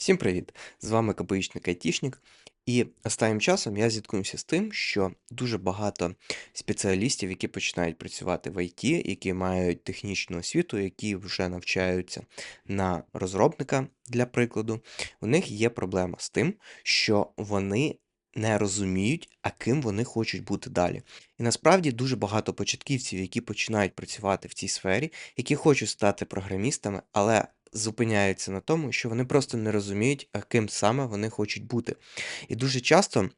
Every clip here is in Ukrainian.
Всім привіт! З вами КПІшник Айтішник. І останнім часом я зіткнувся з тим, що дуже багато спеціалістів, які починають працювати в ІТ, які мають технічну освіту, які вже навчаються на розробника, для прикладу, у них є проблема з тим, що вони не розуміють, а ким вони хочуть бути далі. І насправді дуже багато початківців, які починають працювати в цій сфері, які хочуть стати програмістами, але зупиняються на тому, що вони просто не розуміють, ким саме вони хочуть бути. І дуже часто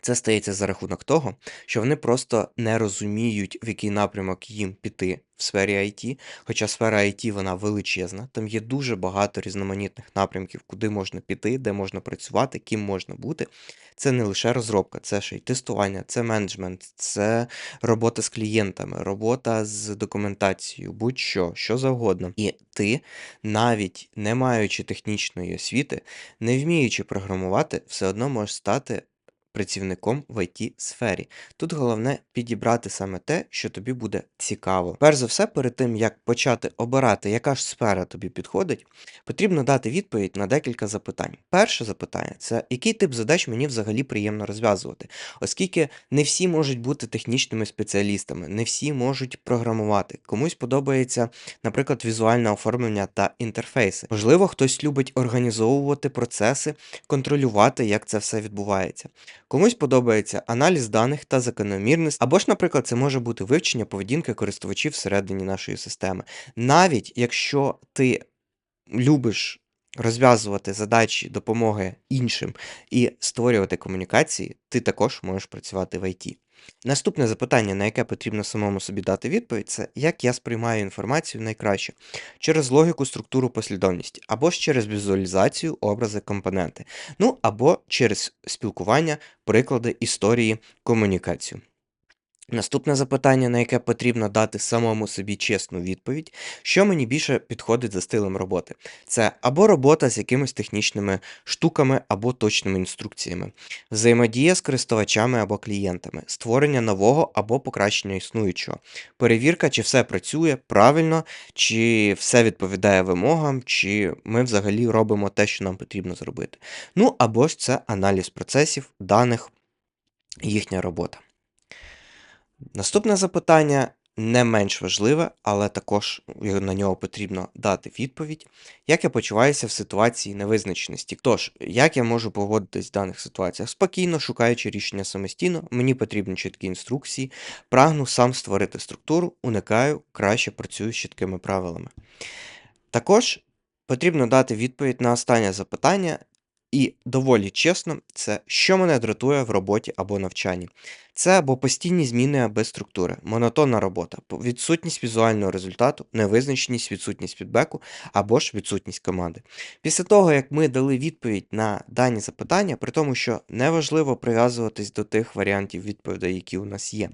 це стається за рахунок того, що вони просто не розуміють, в який напрямок їм піти в сфері IT, хоча сфера IT вона величезна, там є дуже багато різноманітних напрямків, куди можна піти, де можна працювати, ким можна бути. Це не лише розробка, це ще й тестування, це менеджмент, це робота з клієнтами, робота з документацією, будь-що, що завгодно. І ти, навіть не маючи технічної освіти, не вміючи програмувати, все одно можеш стати працівником в it сфері. Тут головне підібрати саме те, що тобі буде цікаво. Перш за все, перед тим як почати обирати, яка ж сфера тобі підходить, потрібно дати відповідь на декілька запитань. Перше запитання це який тип задач мені взагалі приємно розв'язувати, оскільки не всі можуть бути технічними спеціалістами, не всі можуть програмувати. Комусь подобається, наприклад, візуальне оформлення та інтерфейси. Можливо, хтось любить організовувати процеси, контролювати, як це все відбувається. Комусь подобається аналіз даних та закономірність, або ж, наприклад, це може бути вивчення поведінки користувачів всередині нашої системи. Навіть якщо ти любиш розв'язувати задачі допомоги іншим і створювати комунікації, ти також можеш працювати в ІТ. Наступне запитання, на яке потрібно самому собі дати відповідь, це як я сприймаю інформацію найкраще через логіку, структуру, послідовність, або ж через візуалізацію, образи, компоненти, ну або через спілкування, приклади, історії, комунікацію. Наступне запитання, на яке потрібно дати самому собі чесну відповідь, що мені більше підходить за стилем роботи. Це або робота з якимись технічними штуками або точними інструкціями, взаємодія з користувачами або клієнтами, створення нового або покращення існуючого, перевірка, чи все працює правильно, чи все відповідає вимогам, чи ми взагалі робимо те, що нам потрібно зробити. Ну або ж це аналіз процесів, даних, їхня робота. Наступне запитання не менш важливе, але також на нього потрібно дати відповідь. Як я почуваюся в ситуації невизначеності? Тож, як я можу поводитись в даних ситуаціях? Спокійно, шукаючи рішення самостійно, мені потрібні чіткі інструкції, прагну сам створити структуру, уникаю, краще працюю з чіткими правилами. Також потрібно дати відповідь на останнє запитання, і доволі чесно, це що мене дратує в роботі або навчанні. Це або постійні зміни без структури, монотонна робота, відсутність візуального результату, невизначеність, відсутність фідбеку або ж відсутність команди. Після того, як ми дали відповідь на дані запитання, при тому, що неважливо прив'язуватись до тих варіантів відповідей, які у нас є,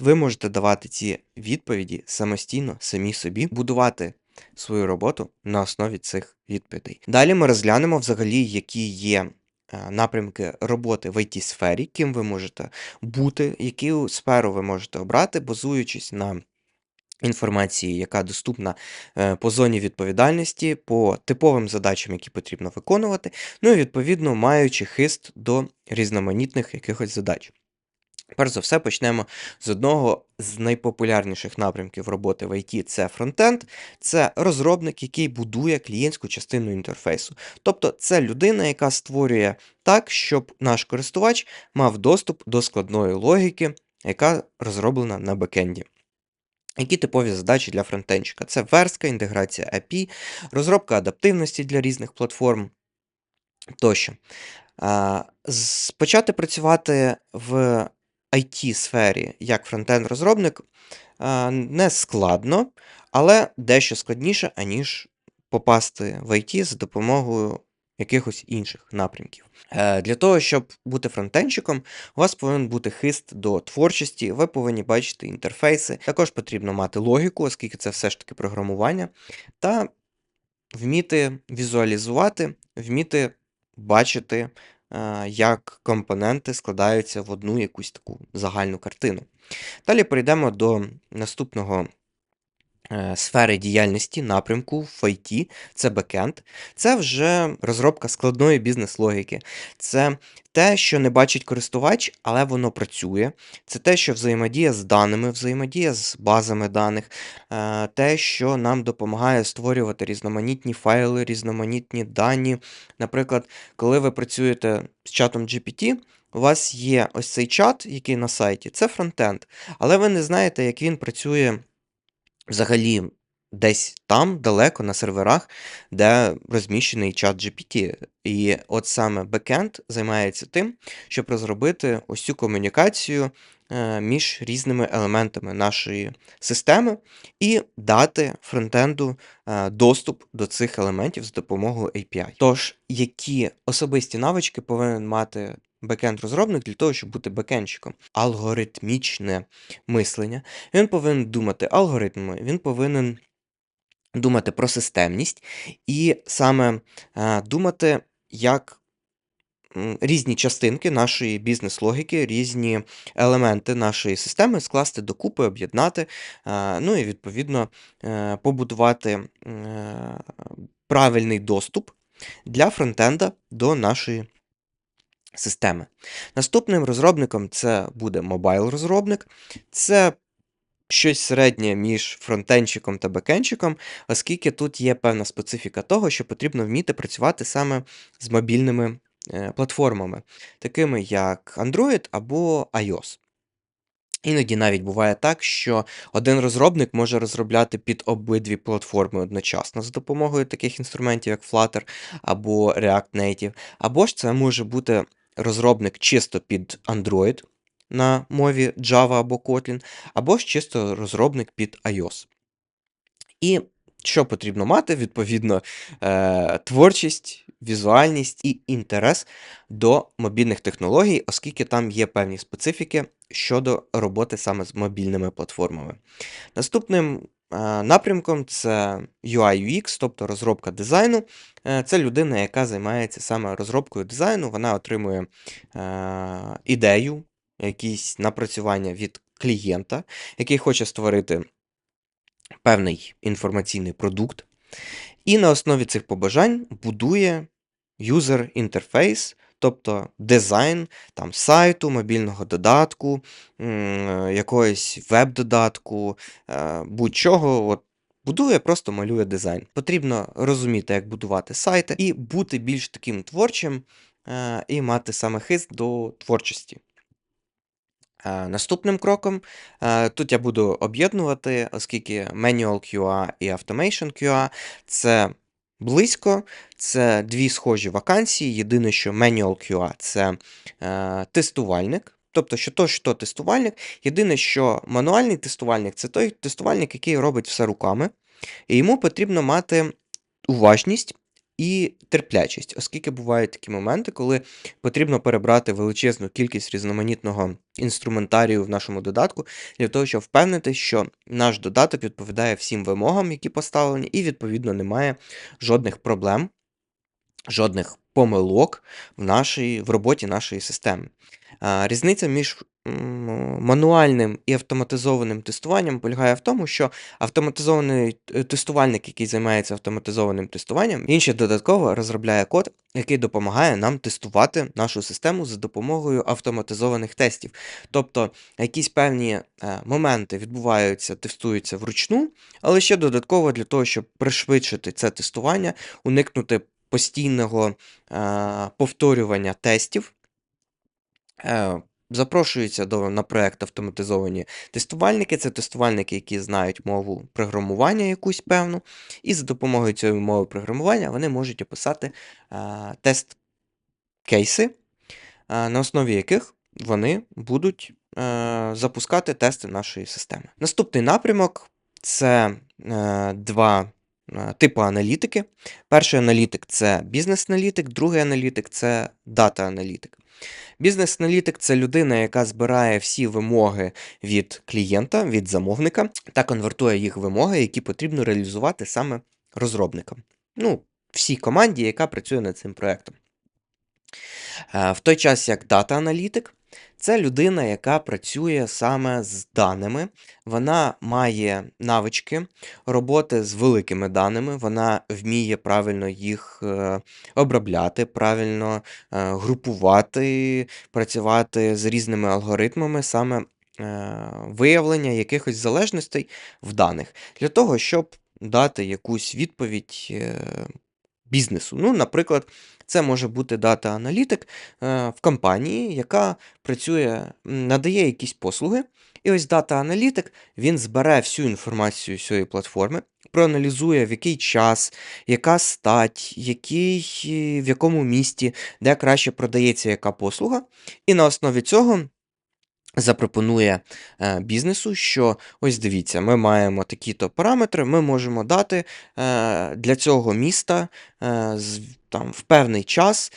ви можете давати ці відповіді самостійно, самі собі, будувати свою роботу на основі цих відповідей. Далі ми розглянемо взагалі, які є е, напрямки роботи в it сфері ким ви можете бути, яку сферу ви можете обрати, базуючись на інформації, яка доступна е, по зоні відповідальності, по типовим задачам, які потрібно виконувати, ну і відповідно маючи хист до різноманітних якихось задач. Перш за все, почнемо з одного з найпопулярніших напрямків роботи в IT це фронтенд, це розробник, який будує клієнтську частину інтерфейсу. Тобто це людина, яка створює так, щоб наш користувач мав доступ до складної логіки, яка розроблена на бекенді. Які типові задачі для фронтенчика? Це верстка, інтеграція API, розробка адаптивності для різних платформ тощо. Почати працювати в IT-сфері як фронтенд-розробник не складно, але дещо складніше, аніж попасти в IT за допомогою якихось інших напрямків. Е, для того, щоб бути фронтенщиком, у вас повинен бути хист до творчості, ви повинні бачити інтерфейси. Також потрібно мати логіку, оскільки це все ж таки програмування, та вміти візуалізувати, вміти бачити як компоненти складаються в одну якусь таку загальну картину. Далі перейдемо до наступного е, сфери діяльності, напрямку в IT, це бекенд. Це вже розробка складної бізнес-логіки. Це те, що не бачить користувач, але воно працює. Це те, що взаємодіє з даними, взаємодіє з базами даних, е, те, що нам допомагає створювати різноманітні файли, різноманітні дані. Наприклад, коли ви працюєте з чатом GPT, у вас є ось цей чат, який на сайті, це фронтенд, але ви не знаєте, як він працює взагалі десь там, далеко на серверах, де розміщений чат GPT. І от саме бекенд займається тим, щоб розробити ось цю комунікацію між різними елементами нашої системи і дати фронтенду е, доступ до цих елементів з допомогою API. Тож, які особисті навички повинен мати бекенд-розробник для того, щоб бути бекендчиком? Алгоритмічне мислення. Він повинен думати алгоритми, він повинен думати про системність і саме е, думати, як різні частинки нашої бізнес-логіки, різні елементи нашої системи скласти докупи, об'єднати, е, ну і відповідно е, побудувати е, правильний доступ для фронтенда до нашої системи. Наступним розробником це буде мобайл-розробник. Це щось середнє між фронтенчиком та бекенчиком, оскільки тут є певна специфіка того, що потрібно вміти працювати саме з мобільними платформами, такими як Android або iOS. Іноді навіть буває так, що один розробник може розробляти під обидві платформи одночасно з допомогою таких інструментів, як Flutter або React Native, або ж це може бути розробник чисто під Android на мові Java або Kotlin, або ж чисто розробник під iOS. І що потрібно мати? Відповідно, е, творчість, візуальність і інтерес до мобільних технологій, оскільки там є певні специфіки щодо роботи саме з мобільними платформами. Наступним е, напрямком це UI UX, тобто розробка дизайну. Е, Це людина, яка займається саме розробкою дизайну, вона отримує ідею, якісь напрацювання від клієнта, який хоче створити певний інформаційний продукт, і на основі цих побажань будує юзер-інтерфейс, тобто дизайн там, сайту, мобільного додатку, якогось веб-додатку, е, будь-чого. От, Будує, просто малює дизайн. Потрібно розуміти, як будувати сайти, і бути більш таким творчим, е, і мати саме хист до творчості. Наступним кроком тут я буду об'єднувати, оскільки Manual QA і Automation QA це близько, це дві схожі вакансії. Єдине, що Manual QA це е, тестувальник. Тобто, що то, що тестувальник. Єдине, що мануальний тестувальник це той тестувальник, який робить все руками, і йому потрібно мати уважність і терплячість, оскільки бувають такі моменти, коли потрібно перебрати величезну кількість різноманітного інструментарію в нашому додатку для того, щоб впевнити, що наш додаток відповідає всім вимогам, які поставлені, і, відповідно, немає жодних проблем, жодних помилок в нашій, в роботі нашої системи. Різниця між м, мануальним і автоматизованим тестуванням полягає в тому, що автоматизований е, тестувальник, який займається автоматизованим тестуванням, він ще додатково розробляє код, який допомагає нам тестувати нашу систему за допомогою автоматизованих тестів. Тобто якісь певні е, моменти відбуваються, тестуються вручну, але ще додатково для того, щоб пришвидшити це тестування, уникнути постійного е, повторювання тестів. Запрошуються до, на проект автоматизовані тестувальники. Це тестувальники, які знають мову програмування якусь певну, і за допомогою цієї мови програмування вони можуть описати е, тест-кейси, е, на основі яких вони будуть е, запускати тести нашої системи. Наступний напрямок це е, два типи аналітики. Перший аналітик це бізнес-аналітик, другий аналітик це дата-аналітик. Бізнес-аналітик це людина, яка збирає всі вимоги від клієнта, від замовника та конвертує їх вимоги, які потрібно реалізувати саме розробникам. Ну, всій команді, яка працює над цим проектом. Е, В той час як дата-аналітик Це людина, яка працює саме з даними. Вона має навички роботи з великими даними, вона вміє правильно їх, е, обробляти, правильно, е, групувати, працювати з різними алгоритмами, саме, е, виявлення якихось залежностей в даних для того, щоб дати якусь відповідь, бізнесу. Ну, наприклад, це може бути дата-аналітик, е, в компанії, яка працює, надає якісь послуги. І ось дата-аналітик, він збере всю інформацію з цієї платформи, проаналізує, в який час, яка стать, який, в якому місті, де краще продається яка послуга, і на основі цього запропонує, е, бізнесу, що ось дивіться, ми маємо такі-то параметри, ми можемо дати, е, для цього міста, е, з там в певний час,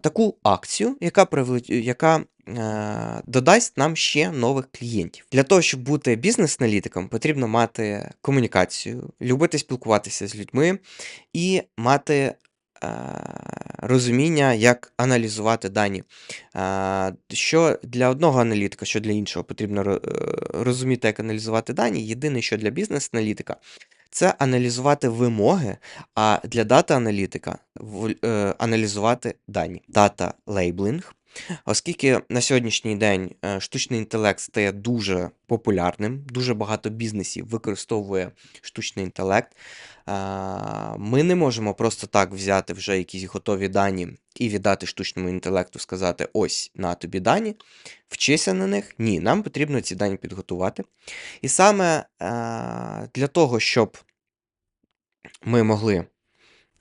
таку акцію, яка привле яка, додасть нам ще нових клієнтів. Для того, щоб бути бізнес-аналітиком, потрібно мати комунікацію, любити спілкуватися з людьми і мати, розуміння, як аналізувати дані. Що для одного аналітика, що для іншого потрібно е, розуміти, як аналізувати дані. Єдине, що для бізнес-аналітика, це аналізувати вимоги, а для дата-аналітика е, аналізувати дані. Labeling. Оскільки на сьогоднішній день, е, штучний інтелект стає дуже популярним, дуже багато бізнесів використовує штучний інтелект, ми не можемо просто так взяти вже якісь готові дані і віддати штучному інтелекту, сказати: "Ось на тобі дані, вчися на них". Ні, нам потрібно ці дані підготувати. І саме, е, для того, щоб ми могли,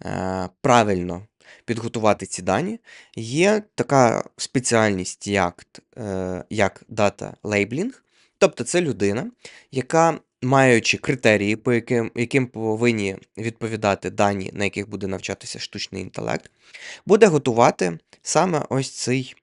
е, правильно підготувати ці дані, є така спеціальність, як е, як Data Labeling. Тобто це людина, яка, маючи критерії, по яким яким повинні відповідати дані, на яких буде навчатися штучний інтелект, буде готувати саме ось цей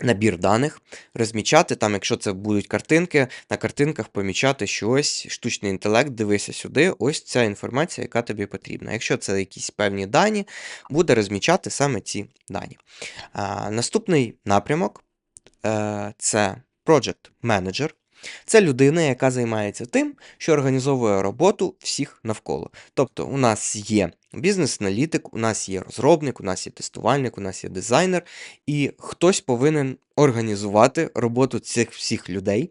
набір даних, розмічати там, якщо це будуть картинки, на картинках помічати, що ось штучний інтелект, дивися сюди, ось ця інформація, яка тобі потрібна. Якщо це якісь певні дані, буде розмічати саме ці дані. Наступний напрямок е, це Project Manager. Це людина, яка займається тим, що організовує роботу всіх навколо. Тобто, у нас є бізнес-аналітик, у нас є розробник, у нас є тестувальник, у нас є дизайнер, і хтось повинен організувати роботу цих всіх людей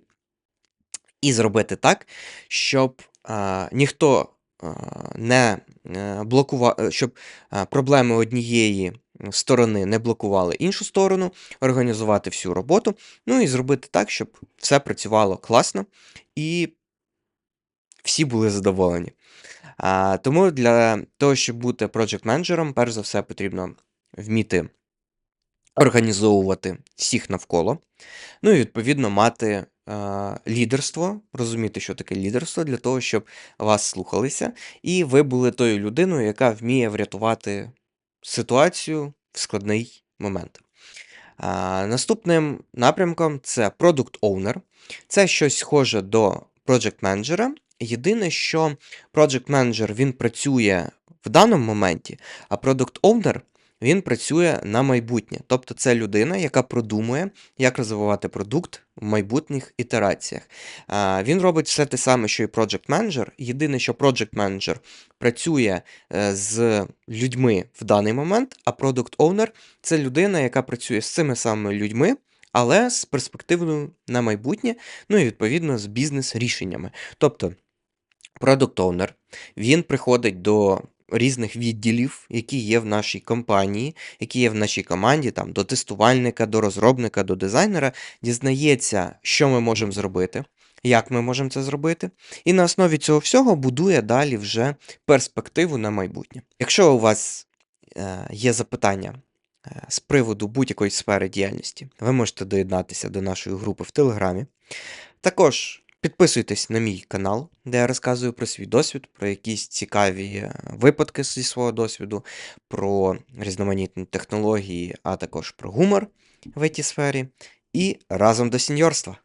і зробити так, щоб а, ніхто а, не е, блокував, щоб а, проблеми однієї сторони не блокували іншу сторону, організувати всю роботу, ну і зробити так, щоб все працювало класно і всі були задоволені. А, Тому для того, щоб бути проджект-менеджером, перш за все потрібно вміти організовувати всіх навколо, ну і відповідно мати лідерство, розуміти, що таке лідерство, для того, щоб вас слухалися, і ви були тою людиною, яка вміє врятувати ситуацію в складний момент. А, Наступним напрямком це Product Owner. Це щось схоже до Project Manager. Єдине, що Project Manager він працює в даному моменті, а Product Owner він працює на майбутнє. Тобто це людина, яка продумує, як розвивати продукт в майбутніх ітераціях. Він робить все те саме, що і Project Manager. Єдине, що Project Manager працює е, з людьми в даний момент, а Product Owner – це людина, яка працює з цими самими людьми. Але з перспективою на майбутнє, ну і відповідно з бізнес-рішеннями. Тобто, Owner, він приходить до різних відділів, які є в нашій компанії, які є в нашій команді, там до тестувальника, до розробника, до дизайнера, дізнається, що ми можемо зробити, як ми можемо це зробити, і на основі цього всього будує далі вже перспективу на майбутнє. Якщо у вас е, є запитання е, з приводу будь-якої сфери діяльності, ви можете доєднатися до нашої групи в Телеграмі. Також Підписуйтесь на мій канал, де я розказую про свій досвід, про якісь цікаві е, випадки зі свого досвіду, про різноманітні технології, а також про гумор в ІТ-сфері, І разом до сеньорства!